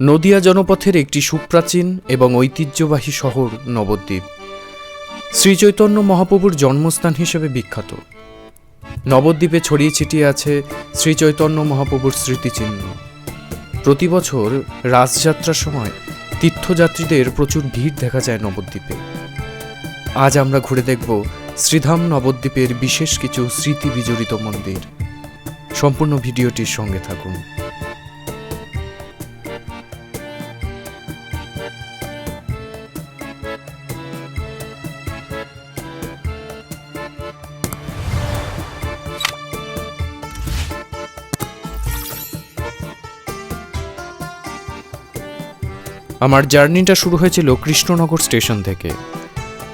নদিয়া জনপথের একটি সুপ্রাচীন এবং ঐতিহ্যবাহী শহর নবদ্বীপ। শ্রীচৈতন্য মহাপ্রভুর জন্মস্থান হিসেবে বিখ্যাত। নবদ্বীপে ছড়িয়ে ছিটিয়ে আছে শ্রীচৈতন্য মহাপ্রভুর স্মৃতিচিহ্ন। প্রতি বছর রাসযাত্রার সময় তীর্থযাত্রীদের প্রচুর ভিড় দেখা যায় নবদ্বীপে। আজ আমরা ঘুরে দেখব শ্রীধাম নবদ্বীপের বিশেষ কিছু স্মৃতি বিজড়িত মন্দির। সম্পূর্ণ ভিডিওটির সঙ্গে থাকুন। আমার জার্নিটা শুরু হয়েছিল কৃষ্ণনগর স্টেশন থেকে।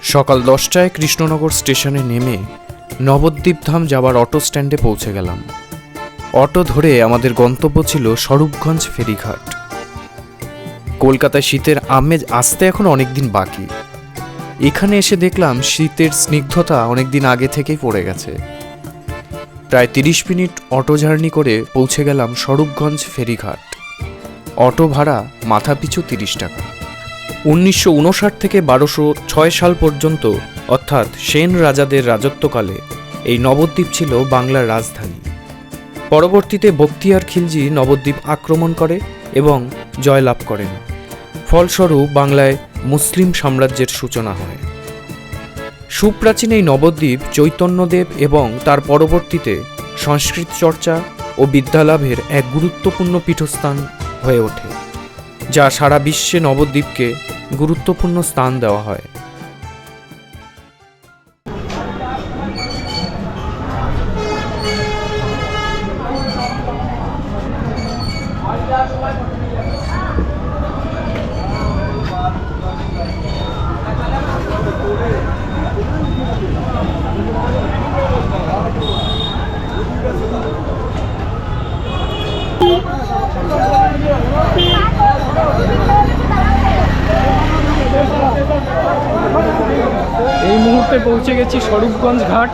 সকাল দশটায় কৃষ্ণনগর স্টেশনে নেমে নবদ্বীপ ধাম যাওয়ার অটো স্ট্যান্ডে পৌঁছে গেলাম। অটো ধরে আমাদের গন্তব্য ছিল স্বরূপগঞ্জ ফেরিঘাট। কলকাতায় শীতের আমেজ আসতে এখন অনেক দিন বাকি। এখানে এসে দেখলাম শীতের স্নিগ্ধতা অনেক দিন আগে থেকেই পড়ে গেছে। প্রায় তিরিশ মিনিট অটো জার্নি করে পৌঁছে গেলাম স্বরূপগঞ্জ ফেরিঘাট। অটো ভাড়া মাথাপিছু তিরিশ টাকা। উনিশশো উনষাট থেকে বারোশো ছয় সাল পর্যন্ত, অর্থাৎ সেন রাজাদের রাজত্বকালে, এই নবদ্বীপ ছিল বাংলার রাজধানী। পরবর্তীতে বক্তিয়ার খিলজি নবদ্বীপ আক্রমণ করে এবং জয়লাভ করেন। ফলস্বরূপ বাংলায় মুসলিম সাম্রাজ্যের সূচনা হয়। সুপ্রাচীন এই নবদ্বীপ চৈতন্যদেব এবং তার পরবর্তীতে সংস্কৃত চর্চা ও বিদ্যালাভের এক গুরুত্বপূর্ণ পীঠস্থান হয়ে ওঠে যা সারা বিশ্বে নবদ্বীপকে গুরুত্বপূর্ণ স্থান দেওয়া হয়। গেছি ঘাট,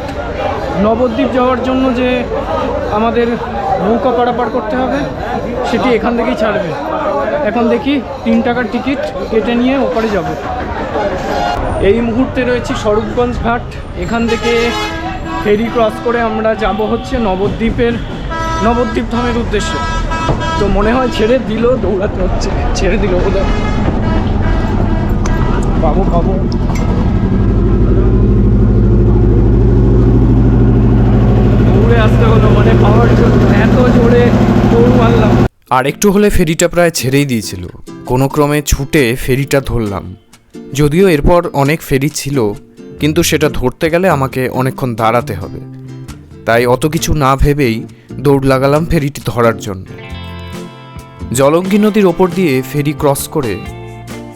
নবদ্বীপ যাওয়ার জন্য যে আমাদের নৌকা পারাপার করতে হবে, সেটি এখান থেকেই ছাড়বে। এখন দেখি তিন টাকার টিকিট কেটে নিয়ে ওপারে যাব। এই মুহূর্তে রয়েছি স্বরূপগঞ্জ ঘাট, এখান থেকে ফেরি ক্রস করে আমরা যাব হচ্ছে নবদ্বীপের, নবদ্বীপ ধামের উদ্দেশ্যে। তো মনে হয় ছেড়ে দিল, দৌড়াতে হচ্ছে, ছেড়ে দিল ওদের পাবো পাবো। দৌড়ে আসতে হলো মানে পাওয়ার জন্য এত জোরে দৌড় মারলাম। আর একটু হলে ফেরিটা প্রায় ছেড়েই দিয়েছিল। কোনো ক্রমে ছুটে ফেরিটা ধরলাম। যদিও এরপর অনেক ফেরি ছিল, কিন্তু সেটা ধরতে গেলে আমাকে অনেকক্ষণ দাঁড়াতে হবে। তাই অত কিছু না ভেবেই দৌড় লাগালাম ফেরিটি ধরার জন্য। জলঙ্গি নদীর ওপর দিয়ে ফেরি ক্রস করে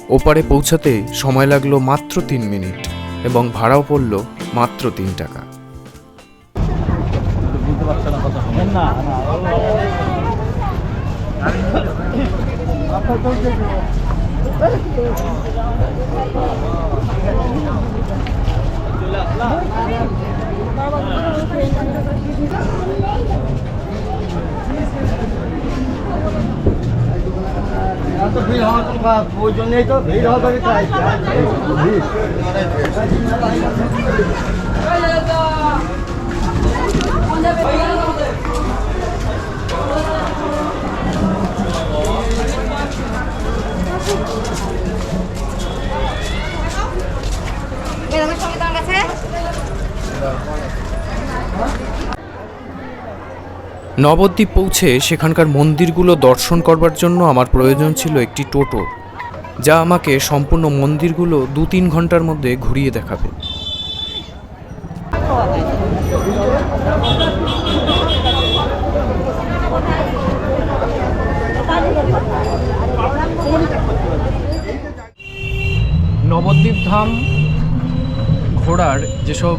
ওপারে পৌঁছাতে সময় লাগল মাত্র তিন মিনিট এবং ভাড়াও পড়ল মাত্র তিন টাকা। এত ভিড় হওয়ার তো বা- প্রয়োজন নেই তো ভিড় তাই নবদ্বীপ পৌঁছে সেখানকার মন্দিরগুলো দর্শন করবার জন্য আমার প্রয়োজন ছিল একটি টোটো, যা আমাকে সম্পূর্ণ মন্দিরগুলো দু তিন ঘণ্টার মধ্যে ঘুরিয়ে দেখাবে। নবদ্বীপ ধাম ঘোরার যেসব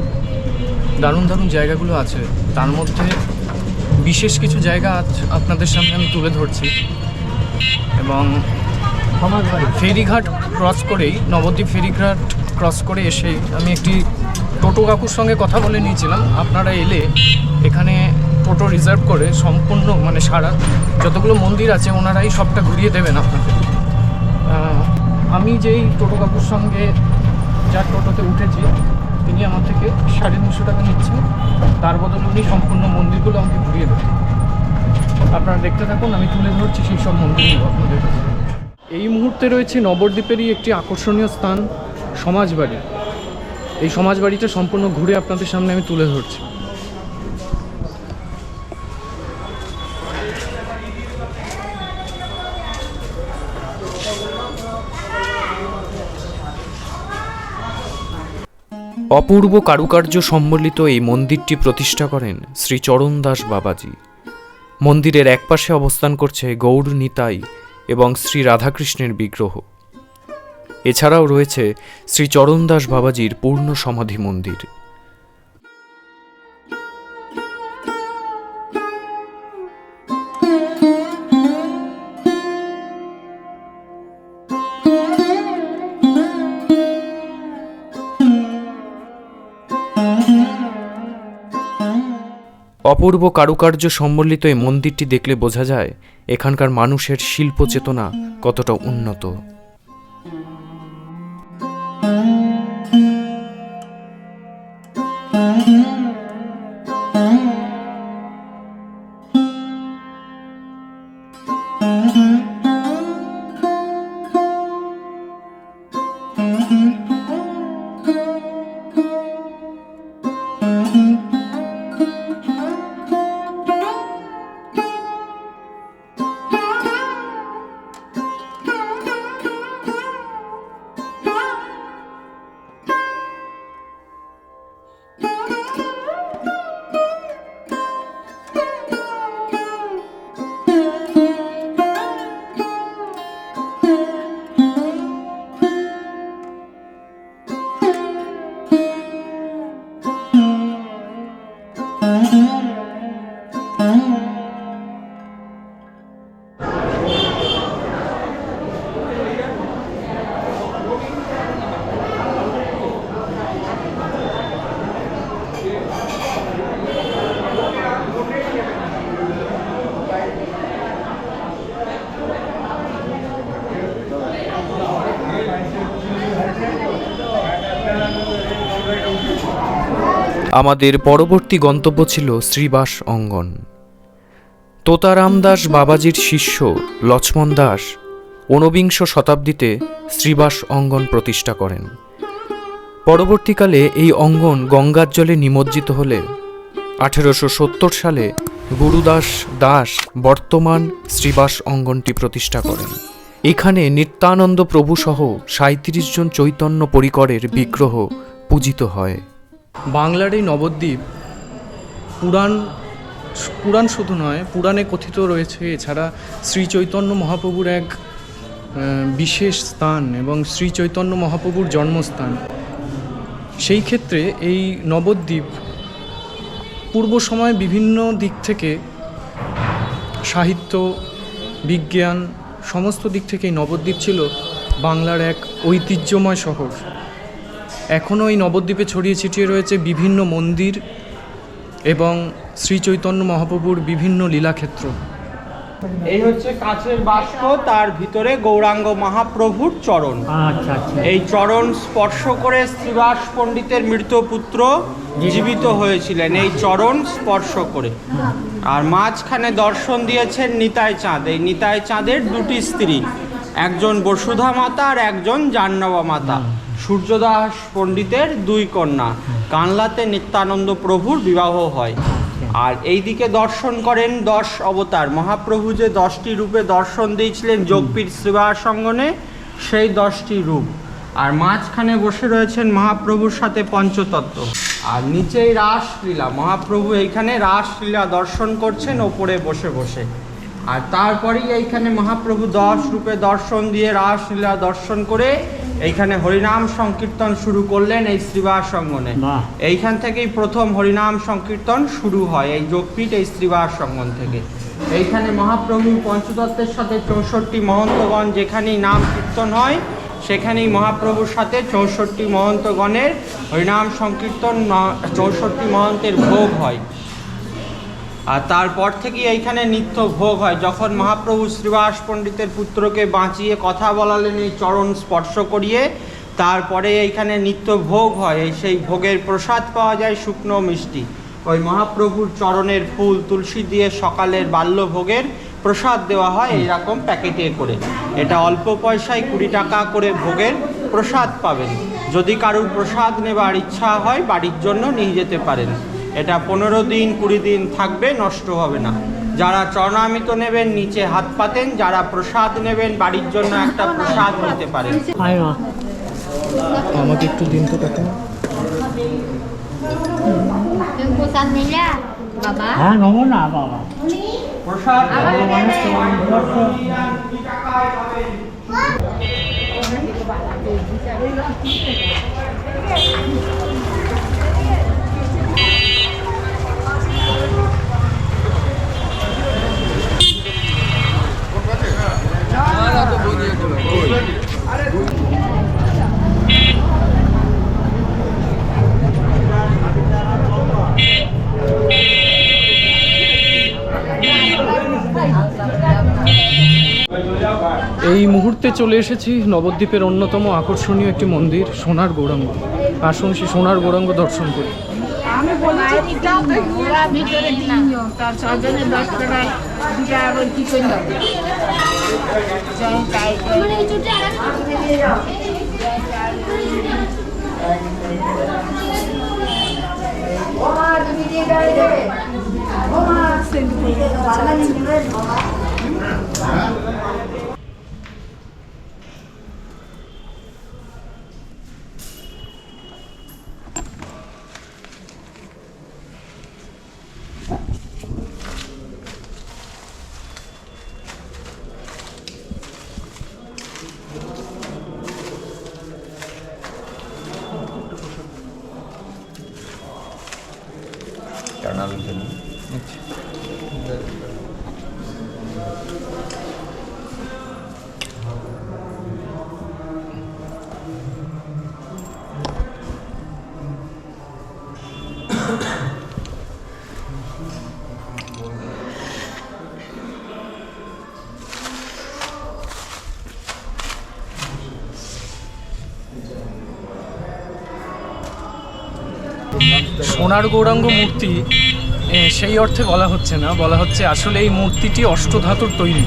দারুণ দারুণ জায়গাগুলো আছে তার মধ্যে বিশেষ কিছু জায়গা আজ আপনাদের সামনে আমি তুলে ধরছি এবং ফেরিঘাট ক্রস করেই নবদ্বীপ ফেরিঘাট ক্রস করে এসে আমি একটি টোটো কাকুর সঙ্গে কথা বলে নিয়েছিলাম। আপনারা এলে এখানে টোটো রিজার্ভ করে সম্পূর্ণ মানে সারা যতগুলো মন্দির আছে ওনারাই সবটা ঘুরিয়ে দেবেন আহ, আমি যেই টোটো কাকুর সঙ্গে যার টোটোতে উঠেছি, তিনি আমার থেকে সাড়ে তিনশো টাকা নিচ্ছেন। তার বদলে উনি সম্পূর্ণ মন্দিরগুলো আমাকে ঘুরিয়ে দেবেন। আপনারা দেখতে থাকুন, আমি তুলে ধরছি সেই সব মন্দিরগুলো আপনাদের এই মুহূর্তে রয়েছে নবদ্বীপেরই একটি আকর্ষণীয় স্থান, সমাজবাড়ি। এই সমাজবাড়িটা সম্পূর্ণ ঘুরে আপনাদের সামনে আমি তুলে ধরছি। অপূর্ব কারুকার্য সম্বলিত এই মন্দিরটি প্রতিষ্ঠা করেন শ্রী চরণ দাস বাবাজি। মন্দিরের একপাশে অবস্থান করছে গৌড় নিতাই এবং শ্রী রাধাকৃষ্ণের বিগ্রহ। এছাড়াও রয়েছে শ্রী চরণ দাস বাবাজির পূর্ণ সমাধি মন্দির। অপূর্ব কারুকার্য সম্বলিত এই মন্দিরটি দেখলে বোঝা যায় এখানকার মানুষের শিল্প চেতনা কতটা উন্নত। আমাদের পরবর্তী গন্তব্য ছিল শ্রীবাস অঙ্গন। তোতারাম দাস বাবাজির শিষ্য লক্ষ্মণ দাস ঊনবিংশ শতাব্দীতে শ্রীবাস অঙ্গন প্রতিষ্ঠা করেন। পরবর্তীকালে এই অঙ্গন গঙ্গার জলে নিমজ্জিত হলে আঠেরোশো সত্তর সালে গুরুদাস দাস বর্তমান শ্রীবাস অঙ্গনটি প্রতিষ্ঠা করেন। এখানে নিত্যানন্দ প্রভুসহ সাঁত্রিশ জন চৈতন্য পরিকরের বিগ্রহ পূজিত হয়। বাংলার এই নবদ্বীপ পুরাণ পুরাণ শুধু নয়, পুরাণে কথিত রয়েছে এছাড়া শ্রী চৈতন্য মহাপ্রভুর এক বিশেষ স্থান এবং শ্রী চৈতন্য মহাপ্রভুর জন্মস্থান। সেই ক্ষেত্রে এই নবদ্বীপ পূর্ব সময় বিভিন্ন দিক থেকে সাহিত্য, বিজ্ঞান, সমস্ত দিক থেকে নবদ্বীপ ছিল বাংলার এক ঐতিহ্যময় শহর। এখনও এই নবদ্বীপে ছড়িয়ে ছিটিয়ে রয়েছে বিভিন্ন মন্দির এবং শ্রী চৈতন্য মহাপ্রভুর বিভিন্ন লীলাক্ষেত্র। এই হচ্ছে কাঁচের বাস্ক তার ভিতরে গৌরাঙ্গ মহাপ্রভুর চরণ। আচ্ছা আচ্ছা। এই চরণ স্পর্শ করে শ্রীবাস পণ্ডিতের মৃত পুত্র জীবিত হয়েছিলেন। এই চরণ স্পর্শ করে। আর মাঝখানে দর্শন দিয়েছেন নিতাই চাঁদ। এই নিতাই চাঁদের দুটি স্ত্রী। একজন বসুধা মাতা আর একজন জাহ্নবা মাতা। সূর্যদাস পণ্ডিতের দুই কন্যা। কানলাতে নিত্যানন্দ প্রভুর বিবাহ হয়। আর এই দিকে দর্শন করেন দশ অবতার। মহাপ্রভু যে দশটি রূপে দর্শন দিয়েছিলেন যোগপীঠ শ্রীবাস অঙ্গনে সেই দশটি রূপ। আর মাঝখানে বসে রয়েছেন মহাপ্রভুর সাথে পঞ্চতত্ত্ব। আর নিচেই রাসলীলা। মহাপ্রভু এইখানে রাসলীলা দর্শন করছেন ওপরে বসে বসে। আর তারপরেই এইখানে মহাপ্রভু দশ রূপে দর্শন দিয়ে রাসলীলা দর্শন করে এইখানে হরিনাম সংকীর্তন শুরু করলেন এই শ্রীবাস অঙ্গনে এইখান থেকেই প্রথম হরিনাম সংকীর্তন শুরু হয় এই যোগপীঠ এই শ্রীবাস অঙ্গন থেকে। এইখানে মহাপ্রভু পঞ্চতত্ত্বের সাথে চৌষট্টি মহন্তগণ যেখানেই নাম কীর্তন হয় সেখানেই মহাপ্রভুর সাথে চৌষট্টি মহন্তগণের হরিনাম সংকীর্তন চৌষট্টি মহন্তের ভোগ হয়। আর তারপর থেকে এইখানে নিত্য ভোগ হয়। যখন মহাপ্রভু শ্রীবাস পণ্ডিতের পুত্রকে বাঁচিয়ে কথা বলালেন, এই চরণ স্পর্শ করিয়ে, তারপরে এইখানে নিত্য ভোগ হয়। এই সেই ভোগের প্রসাদ পাওয়া যায় শুকনো মিষ্টি। ওই মহাপ্রভুর চরণের ফুল তুলসী দিয়ে সকালের বাল্য ভোগের প্রসাদ দেওয়া হয় এইরকম প্যাকেটে করে। এটা অল্প পয়সায় কুড়ি টাকা করে ভোগের প্রসাদ পাবেন। যদি কারুর প্রসাদ নেবার ইচ্ছা হয়, বাড়ির জন্য নিয়ে যেতে পারেন। এটা পনেরো দিন কুড়ি দিন থাকবে নষ্ট হবে না। যারা চরণামিত নেবেন নিচে হাত পাতেন যারা প্রসাদ নেবেন বাড়ির জন্য একটা প্রসাদ নিতে পারেন। আমাকে একটু দিন তো কাকা হ্যাঁ নেব না বাবা। প্রসাদ মুহূর্তে চলে এসেছি। নবদ্বীপের অন্যতম আকর্ষণীয় একটি মন্দির, সোনার গৌরাঙ্গ। আসুন সে সোনার গৌরাঙ্গ দর্শন করি আমি করে। সোনার গৌরাঙ্গ মূর্তি সেই অর্থে বলা হচ্ছে না, বলা হচ্ছে আসলে এই মূর্তিটি অষ্টধাতুর তৈরি।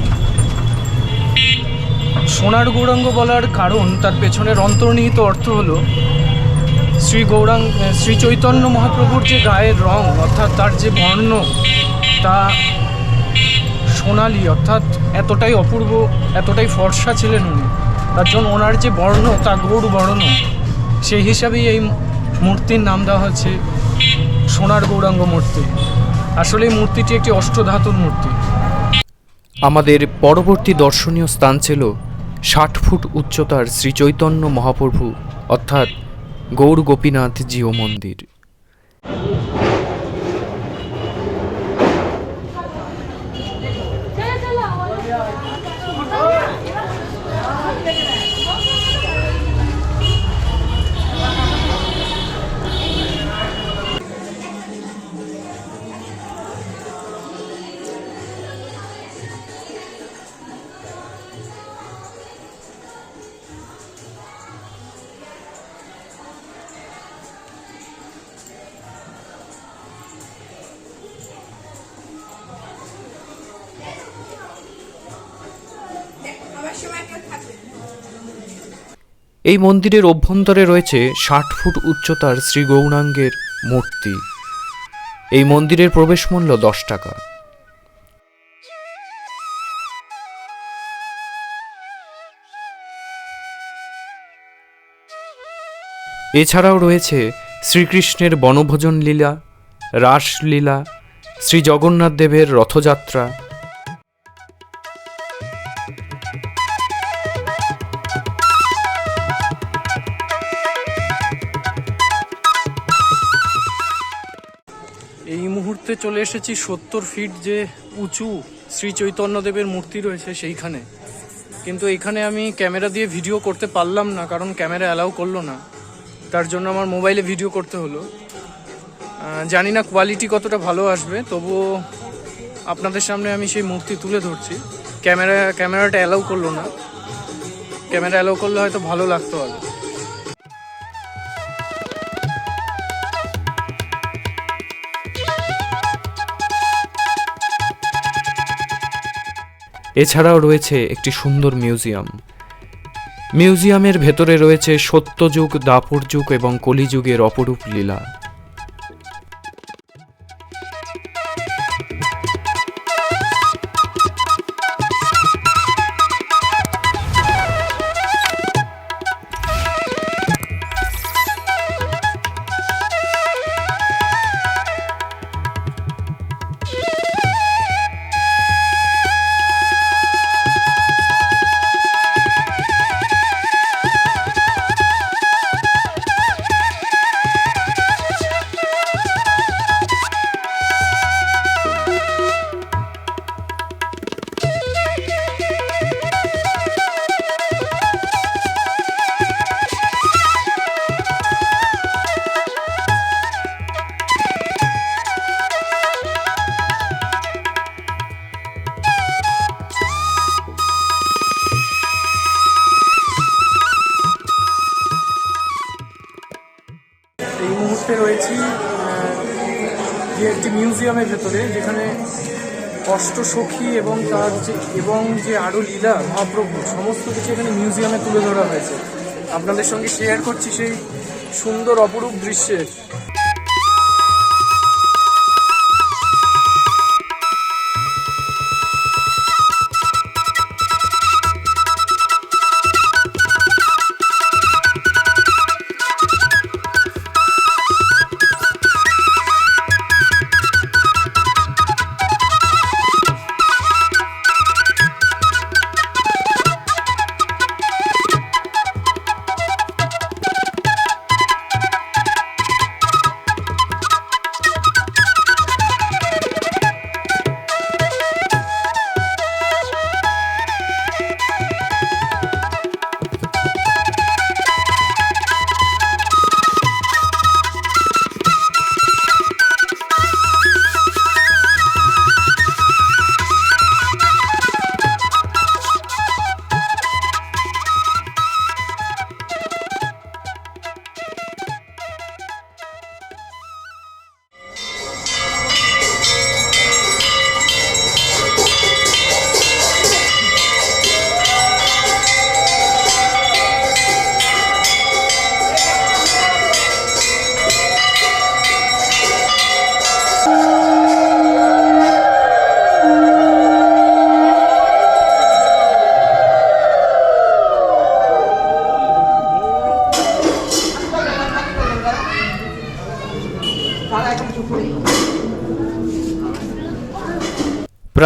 সোনার গৌরাঙ্গ বলার কারণ, তার পেছনের অন্তর্নিহিত অর্থ হলো শ্রী গৌরাঙ্গ শ্রী চৈতন্য মহাপ্রভুর যে গায়ের রং, অর্থাৎ তার যে বর্ণ, তা সোনালি, অর্থাৎ এতটাই অপূর্ব, এতটাই ফর্সা ছিলেন উনি। তার জন্য ওনার যে বর্ণ, তা গৌর বর্ণ। সেই হিসাবেই এই মূর্তির নাম দেওয়া হচ্ছে সোনার গৌরাঙ্গ মূর্তি। আসলে এই মূর্তিটি একটি অষ্টধাতুর মূর্তি। আমাদের পরবর্তী দর্শনীয় স্থান ছিল ষাট ফুট উচ্চতার শ্রীচৈতন্য মহাপ্রভু, অর্থাৎ গৌর গোপীনাথ জিও মন্দির। এই মন্দিরের অভ্যন্তরে রয়েছে ষাট ফুট উচ্চতার শ্রী গৌরাঙ্গের মূর্তি। এই মন্দিরের প্রবেশ মূল্য দশ টাকা। এছাড়াও রয়েছে শ্রীকৃষ্ণের বনভোজন লীলা রাসলীলা শ্রী জগন্নাথ দেবের রথযাত্রা এই মুহূর্তে চলে এসেছি সত্তর ফিট যে উঁচু শ্রী চৈতন্যদেবের মূর্তি রয়েছে সেইখানে। কিন্তু এখানে আমি ক্যামেরা দিয়ে ভিডিও করতে পারলাম না, কারণ ক্যামেরা অ্যালাউ করল না। তার জন্য আমার মোবাইলে ভিডিও করতে হলো। জানি না কোয়ালিটি কতটা ভালো আসবে, তবুও আপনাদের সামনে আমি সেই মূর্তি তুলে ধরছি। ক্যামেরা, ক্যামেরাটা অ্যালাউ করল না। ক্যামেরা অ্যালাউ করলে হয়তো ভালো লাগতো আর। এছাড়াও রয়েছে একটি সুন্দর মিউজিয়াম। মিউজিয়ামের ভেতরে রয়েছে সত্যযুগ দাপর যুগ এবং কলিযুগের অপরূপ লীলা। মিউজিয়ামের ভেতরে, যেখানে অষ্টসখী এবং তার যে, এবং যে আরও লীলা, মহাপ্রভু, সমস্ত কিছু এখানে মিউজিয়ামে তুলে ধরা হয়েছে। আপনাদের সঙ্গে শেয়ার করছি সেই সুন্দর অপরূপ দৃশ্যের।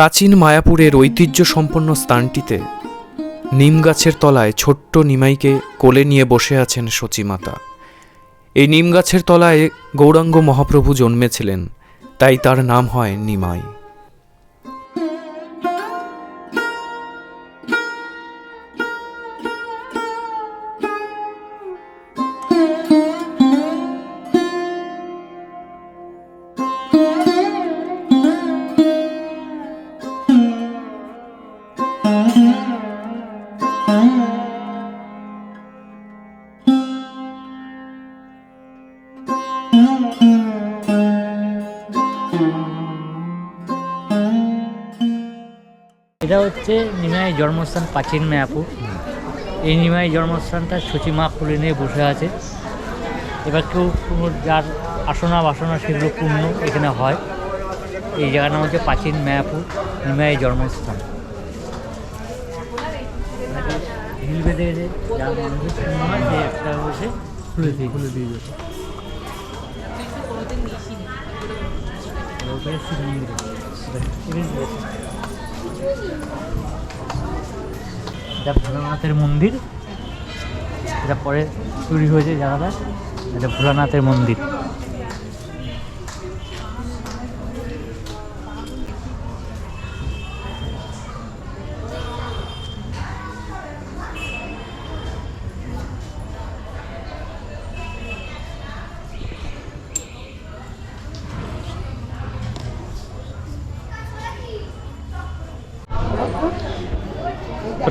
প্রাচীন মায়াপুরের ঐতিহ্য সম্পন্ন স্থানটিতে নিম গাছের তলায় ছোট্ট নিমাইকে কোলে নিয়ে বসে আছেন সচিমাতা এই নিম গাছের তলায় গৌরাঙ্গ মহাপ্রভু জন্মেছিলেন, তাই তার নাম হয় নিমাই। হচ্ছে নিমাই জন্মস্থান প্রাচীন মায়াপুর। এই নিমাই জন্মস্থানটা সচিমা খুলে নিয়ে বসে আছে। এবার কেউ কোনো যার আসনা বাসনা সেগুলো পূর্ণ এখানে হয়। এই জায়গার নাম হচ্ছে প্রাচীন মায়াপুর নিমাই জন্মস্থান। ঢিল বেঁধে বেঁধে যার মানুষের পূর্ণ হয় সে একটা বসে খুলে দিয়ে খুলে দিয়ে যাবে ওখানে শিব মন্দির এটা ভোলানাথের মন্দির। এটা পরে চুরি হয়েছে জায়গাটা এটা ভোলানাথের মন্দির।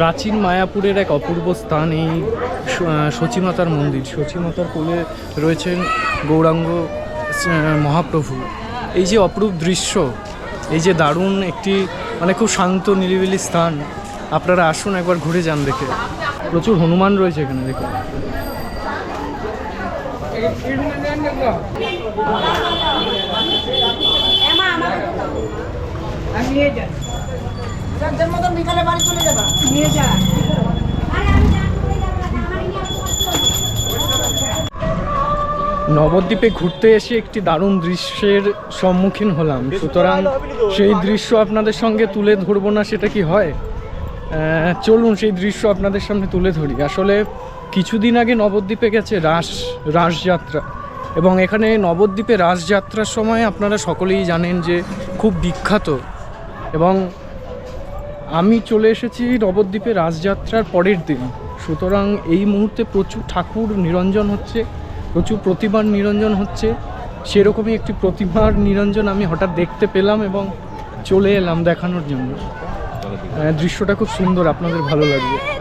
প্রাচীন মায়াপুরের এক অপূর্ব স্থান, এই সচিমাতার মন্দির। সচিমাতার কোলে রয়েছেন গৌরাঙ্গ মহাপ্রভু। এই যে অপরূপ দৃশ্য, এই যে দারুণ একটি মানে খুব শান্ত, নিরিবিলি স্থান, আপনারা আসুন একবার ঘুরে যান দেখে। প্রচুর হনুমান রয়েছে এখানে, দেখুন। নবদ্বীপে ঘুরতে এসে একটি দারুণ দৃশ্যের সম্মুখীন হলাম। সুতরাং সেই দৃশ্য আপনাদের সঙ্গে তুলে ধরবো না সেটা কি হয়? চলুন সেই দৃশ্য আপনাদের সামনে তুলে ধরি। আসলে কিছুদিন আগে নবদ্বীপে গেছে রাস রাসযাত্রা। এবং এখানে নবদ্বীপে রাসযাত্রার সময় আপনারা সকলেই জানেন যে খুব বিখ্যাত। এবং আমি চলে এসেছি নবদ্বীপে রাজযাত্রার পরের দিন। সুতরাং এই মুহূর্তে প্রচুর ঠাকুর নিরঞ্জন হচ্ছে, প্রচুর প্রতিমার নিরঞ্জন হচ্ছে। সেরকমই একটি প্রতিমার নিরঞ্জন আমি হঠাৎ দেখতে পেলাম এবং চলে এলাম দেখানোর জন্য। দৃশ্যটা খুব সুন্দর, আপনাদের ভালো লাগবে।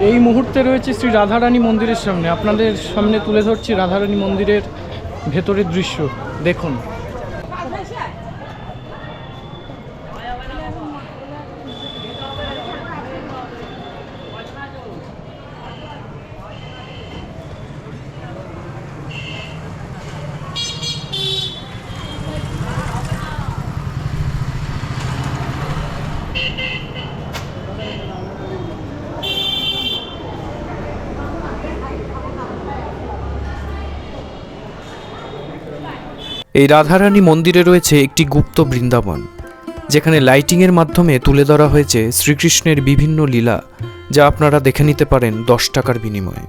এই মুহূর্তে রয়েছে শ্রী রাধারানী মন্দিরের সামনে। আপনাদের সামনে তুলে ধরছি রাধারানী মন্দিরের ভেতরের দৃশ্য। দেখুন। এই রাধারানী মন্দিরে রয়েছে একটি গুপ্ত বৃন্দাবন, যেখানে লাইটিংয়ের মাধ্যমে তুলে ধরা হয়েছে শ্রীকৃষ্ণের বিভিন্ন লীলা, যা আপনারা দেখে নিতে পারেন দশ টাকার বিনিময়ে।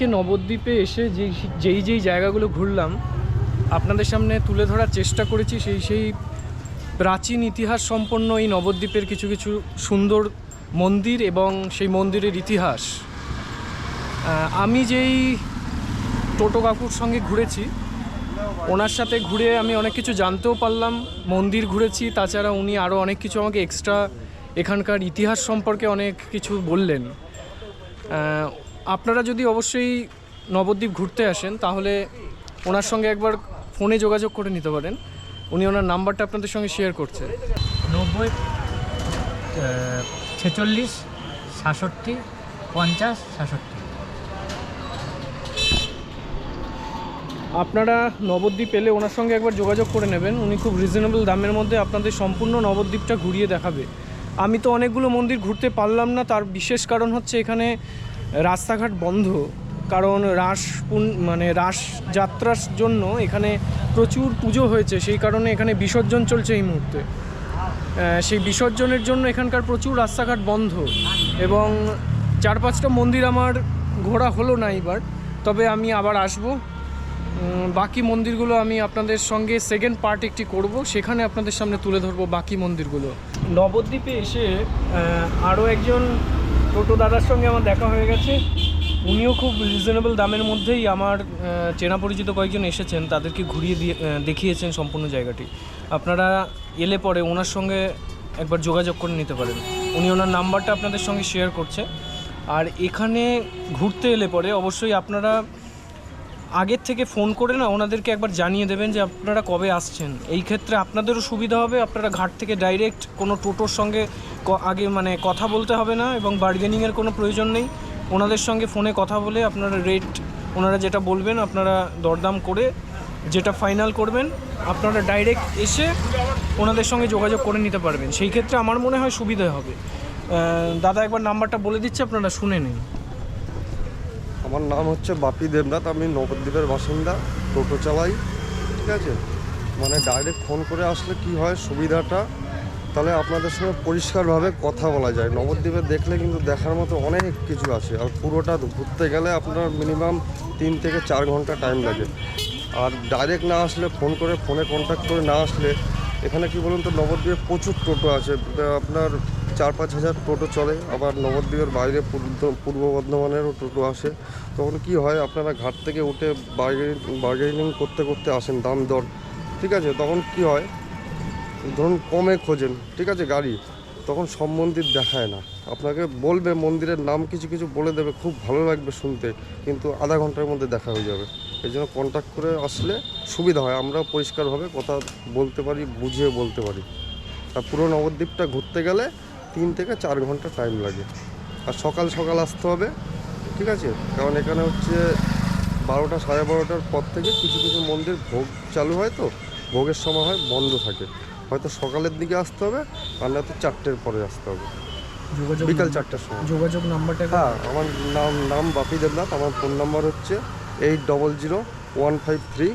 আজকে নবদ্বীপে এসে যেই যেই জায়গাগুলো ঘুরলাম, আপনাদের সামনে তুলে ধরার চেষ্টা করেছি সেই সেই প্রাচীন ইতিহাস সম্পন্ন এই নবদ্বীপের কিছু কিছু সুন্দর মন্দির এবং সেই মন্দিরের ইতিহাস। আমি যেই টোটো কাকুর সঙ্গে ঘুরেছি, ওনার সাথে ঘুরে আমি অনেক কিছু জানতেও পারলাম, মন্দির ঘুরেছি, তাছাড়া উনি আরও অনেক কিছু আমাকে এক্সট্রা এখানকার ইতিহাস সম্পর্কে অনেক কিছু বললেন। আপনারা যদি অবশ্যই নবদ্বীপ ঘুরতে আসেন তাহলে ওনার সঙ্গে একবার ফোনে যোগাযোগ করে নিতে পারেন। উনি ওনার নাম্বারটা আপনাদের সঙ্গে শেয়ার করছে। নব্বই ছেচল্লিশ সাতষট্টি পঞ্চাশ সাতষট্টি। আপনারা নবদ্বীপ এলে ওনার সঙ্গে একবার যোগাযোগ করে নেবেন। উনি খুব রিজনেবল দামের মধ্যে আপনাদের সম্পূর্ণ নবদ্বীপটা ঘুরিয়ে দেখাবে। আমি তো অনেকগুলো মন্দির ঘুরতে পারলাম না তার বিশেষ কারণ হচ্ছে এখানে রাস্তাঘাট বন্ধ, কারণ রাস মানে রাস যাত্রার জন্য এখানে প্রচুর পুজো হয়েছে, সেই কারণে এখানে বিসর্জন চলছে এই মুহূর্তে। সেই বিসর্জনের জন্য এখানকার প্রচুর রাস্তাঘাট বন্ধ এবং চার পাঁচটা মন্দির আমার ঘোরা হলো না এবার তবে আমি আবার আসব। বাকি মন্দিরগুলো আমি আপনাদের সঙ্গে সেকেন্ড পার্ট একটি করব, সেখানে আপনাদের সামনে তুলে ধরবো বাকি মন্দিরগুলো। নবদ্বীপে এসে আরও একজন টোটো দাদার সঙ্গে আমার দেখা হয়ে গেছে। উনিও খুব রিজনেবল দামের মধ্যেই আমার চেনা পরিচিত কয়েকজন এসেছেন, তাদেরকে ঘুরিয়ে দিয়ে দেখিয়েছেন সম্পূর্ণ জায়গাটি। আপনারা এলে পরে ওনার সঙ্গে একবার যোগাযোগ করে নিতে পারেন। উনি ওনার নাম্বারটা আপনাদের সঙ্গে শেয়ার করছে। আর এখানে ঘুরতে এলে পরে অবশ্যই আপনারা আগের থেকে ফোন করে না, ওনাদেরকে একবার জানিয়ে দেবেন যে আপনারা কবে আসছেন। এই ক্ষেত্রে আপনাদেরও সুবিধা হবে, আপনারা ঘাট থেকে ডাইরেক্ট কোনো টোটোর সঙ্গে আগে মানে কথা বলতে হবে না এবং বার্গেনিংয়ের কোনো প্রয়োজন নেই। ওনাদের সঙ্গে ফোনে কথা বলে আপনারা রেট ওনারা যেটা বলবেন, আপনারা দরদাম করে যেটা ফাইনাল করবেন, আপনারা ডাইরেক্ট এসে ওনাদের সঙ্গে যোগাযোগ করে নিতে পারবেন। সেই ক্ষেত্রে আমার মনে হয় সুবিধা হবে। দাদা একবার নাম্বারটা বলে দিচ্ছে, আপনারা শুনে নিন। আমার নাম হচ্ছে বাপি দেবনাথ, আমি নবদ্বীপের বাসিন্দা, টোটো চালাই, ঠিক আছে? মানে ডাইরেক্ট ফোন করে আসলে কি হয় সুবিধাটা, তাহলে আপনাদের সঙ্গে পরিষ্কারভাবে কথা বলা যায়। নবদ্বীপে দেখলে কিন্তু দেখার মতো অনেক কিছু আছে, আর পুরোটা ঘুরতে গেলে আপনার মিনিমাম তিন থেকে চার ঘণ্টা টাইম লাগে। আর ডাইরেক্ট না আসলে ফোন করে ফোনে কন্ট্যাক্ট করে না আসলে, এখানে কি বলুন তো, নবদ্বীপে প্রচুর টোটো আছে। আপনার চার পাঁচ হাজার টোটো চলে, আবার নবদ্বীপের বাইরে পূর্ব- বর্ধমানেরও টোটো আসে। তখন কি হয়, আপনারা ঘাট থেকে উঠে বার্গেনিং বার্গেনিং করতে করতে আসেন, দাম দর। ঠিক আছে, তখন কি হয়, ধরুন কমে খোঁজেন, ঠিক আছে, গাড়ি, তখন সব মন্দির দেখায় না। আপনাকে বলবে, মন্দিরের নাম কিছু কিছু বলে দেবে, খুব ভালো লাগবে শুনতে, কিন্তু আধা ঘণ্টার মধ্যে দেখা হয়ে যাবে। এই জন্য কন্ট্যাক্ট করে আসলে সুবিধা হয় আমরা পরিষ্কারভাবে কথা বলতে পারি, বুঝিয়ে বলতে পারি। আর পুরো নবদ্বীপটা ঘুরতে গেলে তিন থেকে চার ঘণ্টা টাইম লাগে। আর সকাল সকাল আসতে হবে ঠিক আছে? কারণ এখানে হচ্ছে বারোটা সাড়ে বারোটার পর থেকে কিছু কিছু মন্দির ভোগ চালু হয় তো ভোগের সময় হয় বন্ধ থাকে। হয়তো সকালের দিকে আসতে হবে আর নয়তো চারটের পরে আসতে হবে। যোগাযোগ বিকাল চারটের সময়। যোগাযোগ নাম্বারটা হ্যাঁ আমার নাম নাম বাপি দেবনাথ আমার ফোন নাম্বার হচ্ছে eight double zero one five three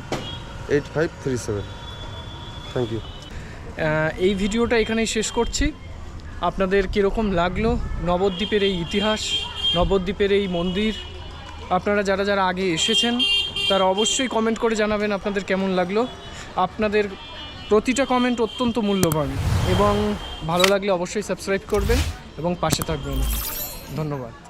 eight five three seven thank you এই ভিডিওটা এখানেই শেষ করছি। আপনাদের কীরকম লাগল নবদ্বীপের এই ইতিহাস, নবদ্বীপের এই মন্দির? আপনারা যারা যারা আগে এসেছেন, তারা অবশ্যই কমেন্ট করে জানাবেন আপনাদের কেমন লাগল। আপনাদের প্রতিটা কমেন্ট অত্যন্ত মূল্যবান এবং ভালো লাগলে অবশ্যই সাবস্ক্রাইব করবেন এবং পাশে থাকবেন। ধন্যবাদ।